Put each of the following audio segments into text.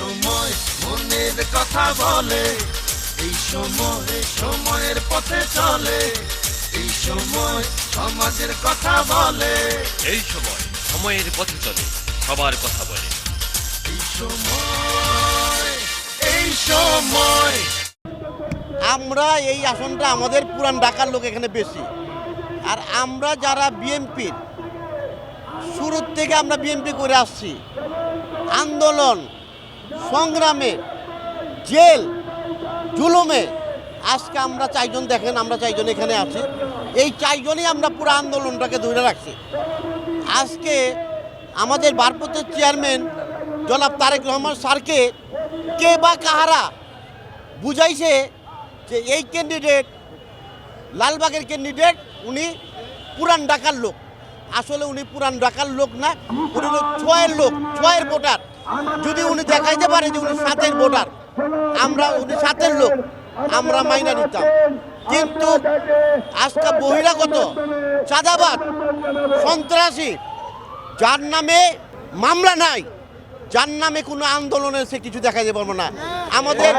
সময় মনের কথা বলে এই সময় সময়ের পথে চলে এই সময় সমাজের কথা বলে। এই সময় সময়ের পথে চলে সবার কথা বলে। এই সময় এই সময়। আমরা এই আসনটা আমাদের পুরান ঢাকার লোক এখানে বেশি। আর আমরা যারা বিএনপির শুরুর থেকে আমরা বিএনপি করে আসছি। আন্দোলন সংগ্রামে, জেল, জুলুমে। আজকে আমরা চারজন, দেখেন আমরা চারজন এখানে আছি। এই চারজনই আমরা পুরো আন্দোলনটাকে ধরে রাখছি। আজকে আমাদের ভারপ্রাপ্ত চেয়ারম্যান জনাব তারেক রহমান স্যারকে কে বা কাহারা বুঝাইছে যে এই ক্যান্ডিডেট লালবাগের ক্যান্ডিডেট উনি পুরান ঢাকার লোক। আসলে উনি পুরান ঢাকার লোক না, উনি ছয়ের লোক, ছয়ের ভোটার। যদি উনি দেখাইতে পারে যে উনি সাতের ভোটার, আমরা উনি সাতের লোক, আমরা মাইনা নিতাম। কিন্তু আজকে বহিরাগত, চাঁদাবাদ, সন্ত্রাসী, যার নামে মামলা নাই, যার নামে কোনো আন্দোলনের সে কিছু দেখা যেতে পারব না। আমাদের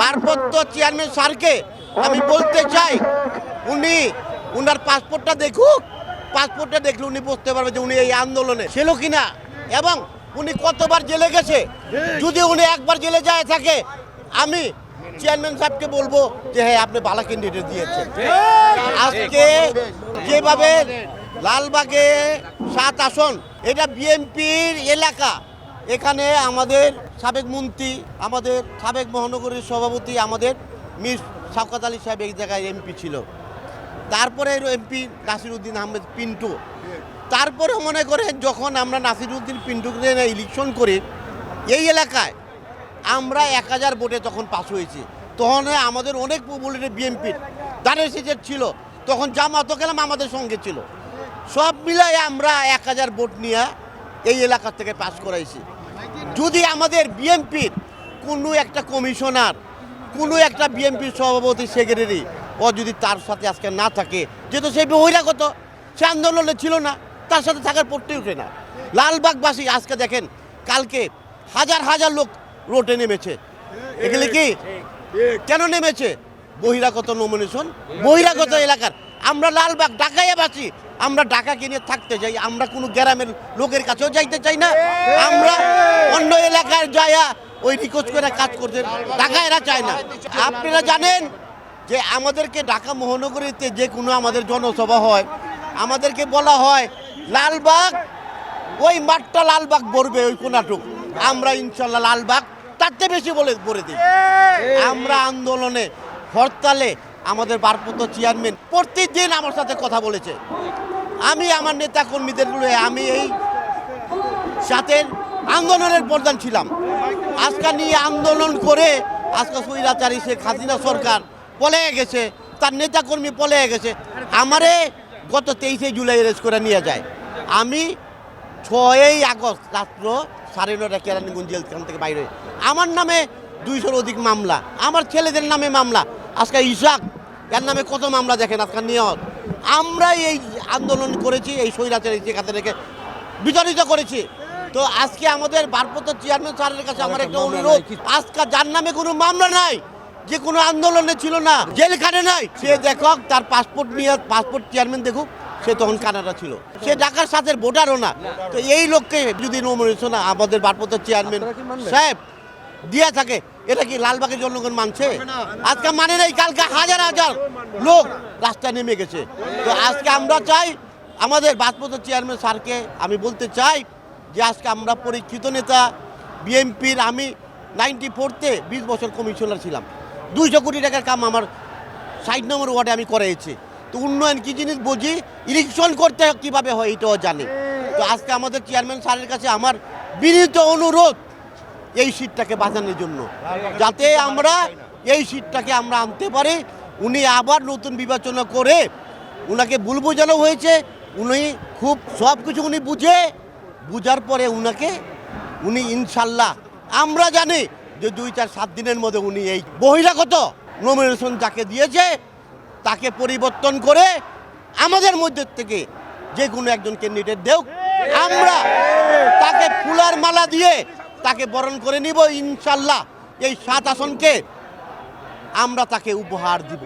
ভারপ্রাপ্ত চেয়ারম্যান স্যারকে আমি বলতে চাই, উনি উনার পাসপোর্টটা দেখুক, পাসপোর্টটা দেখলে উনি বুঝতে পারবে যে উনি এই আন্দোলনে ছিল কিনা। এবং উনি কতবার জেলে গেছে? যদি উনি একবার জেলে যায় থাকে আমি চেয়ারম্যান সাহেবকে বলব যে হ্যাঁ আপনি ভালো ক্যান্ডিডেট দিয়েছেন। আজকে যেভাবে লালবাগে সাত আসন এটা বিএনপির এলাকা। এখানে আমাদের সাবেক মন্ত্রী আমাদের সাবেক মহানগরীর সভাপতি আমাদের মিস শওকত আলী সাহেব এই জায়গায় এমপি ছিল। তারপরে এমপি নাসির উদ্দিন আহমেদ পিন্টু। তারপরে মনে করে যখন আমরা নাসির উদ্দিন পিন্টুকে ইলেকশন করি, এই এলাকায় আমরা এক হাজার ভোটে তখন পাস হয়েছি। তখন আমাদের অনেক পপুলার বিএনপির দানের সিটের ছিল। তখন জামাতও গেলাম আমাদের সঙ্গে ছিল। সব মিলাই আমরা এক হাজার ভোট নিয়ে এই এলাকা থেকে পাস করাইছি। যদি আমাদের বিএনপির কোনো একটা কমিশনার, কোনো একটা বিএনপির সভাপতি সেক্রেটারি ও যদি তার সাথে আজকে না থাকে, যেহেতু সে বহিরাগত, সে আন্দোলনে ছিল না। তার সাথে থাকার পড়তে উঠে না। লালবাগবাসী আজকে দেখেন, কালকে হাজার হাজার লোক রোডে নেমেছে। এগুলি কি? কেন নেমেছে? বহিরাগত নমিনেশন বহিরাগত এলাকার। আমরা লালবাগ, ঢাকায় বাঁচি আমরা ঢাকা কিনে থাকতে চাই। আমরা কোনো গ্রামের লোকের কাছেও যাইতে চাই না। আমরা অন্য এলাকার যাইয়া ওই রিকোয়েস্ট করে কাজ করতে ঢাকা এরা চায় না। আপনারা জানেন যে আমাদেরকে ঢাকা মহানগরীতে যে কোনো আমাদের জনসভা হয়, আমাদেরকে বলা হয় লালবাগ, ওই মাঠটা লালবাগ ভরবে ওই কোনাটুক। আমরা ইনশাল্লাহ লালবাগ তার চেয়ে বেশি বলে ভরে দিই। আমরা আন্দোলনে হরতালে আমাদের ভারপ্রাপ্ত চেয়ারম্যান প্রতিদিন আমার সাথে কথা বলেছে। আমি আমার নেতা কর্মীদের আমি এই সাথে আন্দোলনের প্রধান ছিলাম। আজকে নিয়ে আন্দোলন করে আজকে সৈরাচারী শেখ হাসিনা সরকার পলে গেছে, তার নেতা কর্মী পলে গেছে। আমারে গত তেইশে জুলাই রেস করে নিয়ে যায়। আমি ছয়ই আগস্ট রাত্র সাড়ে নটা কেরানীগঞ্জ জেলখান থেকে বাইরে আমার নামে দুইশোর অধিক মামলা আমার ছেলেদের নামে মামলা। আজকে ইশাক এর নামে কত মামলা দেখেন আজকে নিয়ত আমরা এই আন্দোলন করেছি এই স্বৈরাচারী সেখান থেকে বিতাড়িত করেছি। তো আজকে আমাদের ভারপ্রাপ্ত চেয়ারম্যান স্যারের কাছে আমার একটা অনুরোধ আজকে যার নামে কোনো মামলা নাই যে কোনো আন্দোলনে ছিল না জেলখানে নাই। সে দেখক তার পাসপোর্ট নিয়ে পাসপোর্ট চেয়ারম্যান দেখুক সে তখন কানাডা ছিল। সে ঢাকার সাথে ভোটারও না। তো এই লোককে যদি নমিনেশন আমাদের ভারপ্রাপ্ত চেয়ারম্যান সাহেব দিয়া থাকে এটা কি লালবাগের জনগণ মানছে? আজকে মানে নেই কালকে হাজার হাজার লোক রাস্তায় নেমে গেছে। তো আজকে আমরা চাই আমাদের ভারপ্রাপ্ত চেয়ারম্যান স্যারকে আমি বলতে চাই যে আজকে আমরা পরীক্ষিত নেতা বিএনপির আমি নাইনটি ফোরতে বিশ বছর কমিশনার ছিলাম। দুইশো কোটি টাকার কাম আমার ষাট নম্বর ওয়ার্ডে আমি করেছি। তো উন্নয়ন কী জিনিস বুঝি? ইলেকশন করতে কীভাবে হয় এটাও জানি। তো আজকে আমাদের চেয়ারম্যান স্যারের কাছে আমার বিনীত অনুরোধ এই সিটটাকে বাঁচানোর জন্য। যাতে আমরা এই সিটটাকে আমরা আনতে পারি। উনি আবার নতুন বিবেচনা করে উনাকে ভুল বোঝানো হয়েছে। উনি খুব সব কিছু উনি বুঝে, বুঝার পরে উনাকে, উনি ইনশাল্লাহ, আমরা জানি যে দুই, চার, সাত দিনের মধ্যে উনি এই বহিরাগত নমিনেশন যাকে দিয়েছে, তাকে পরিবর্তন করে আমাদের মধ্যে থেকে যে কোনো একজন ক্যান্ডিডেট দেও আমরা তাকে ফুলার মালা দিয়ে তাকে বরণ করে নিব, ইনশাল্লাহ। এই সাত আসনকে আমরা তাকে উপহার দিব।